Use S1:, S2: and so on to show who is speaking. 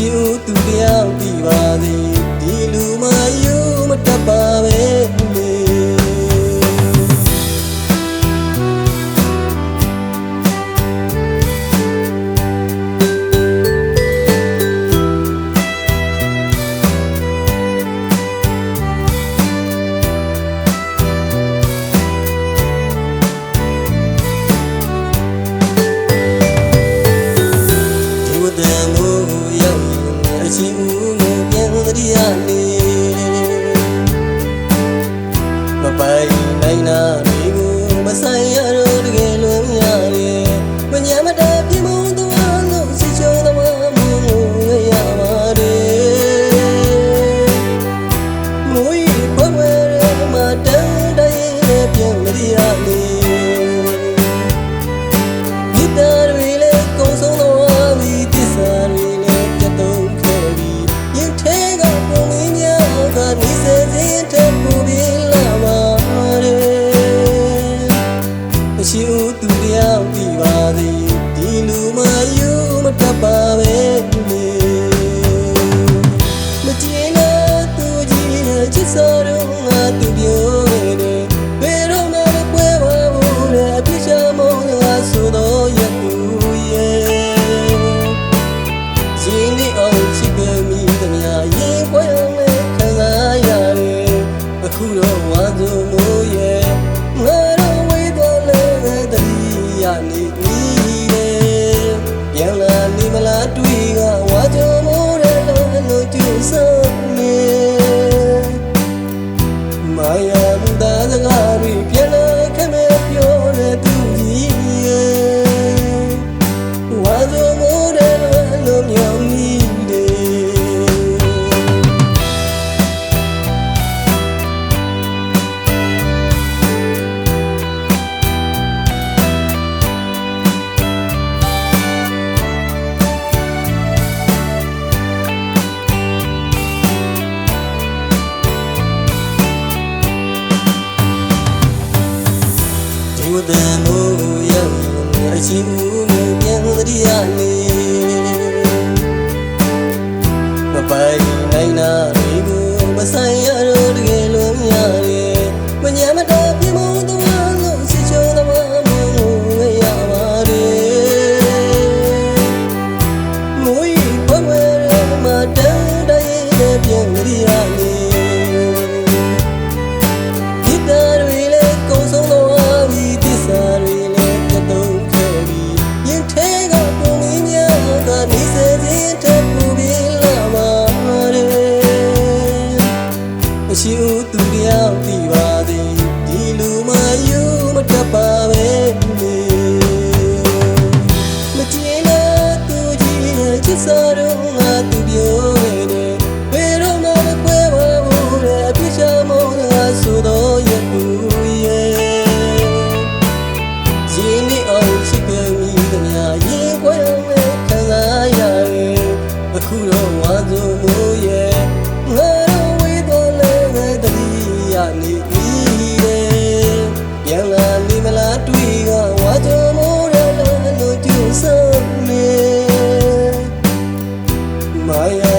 S1: ချစ်ဦးသူတယောက် မရှိဘူးငိုမြန်တရားနေ that we ဘူတန်ကိုရောက်အချင်းမူမူမြန်တရားလေးမပိုင်နိုင်နာဒီကိုမဆိုင်ရတော့တကယ်လို့ရရဲ့မညံမတော့ပြမို့သွားလို့စစ်ချုံသမားမလို့ရပါရဲ့မွေးပမရမတန်တိုင်းပြင်းရရဲ့ သူတယောက်ဒီပါသည်ဒီလူမယူမတတ်ပါပဲလေမကြည့်လို့သူကြီးချစ်စတော့ Ay, ay.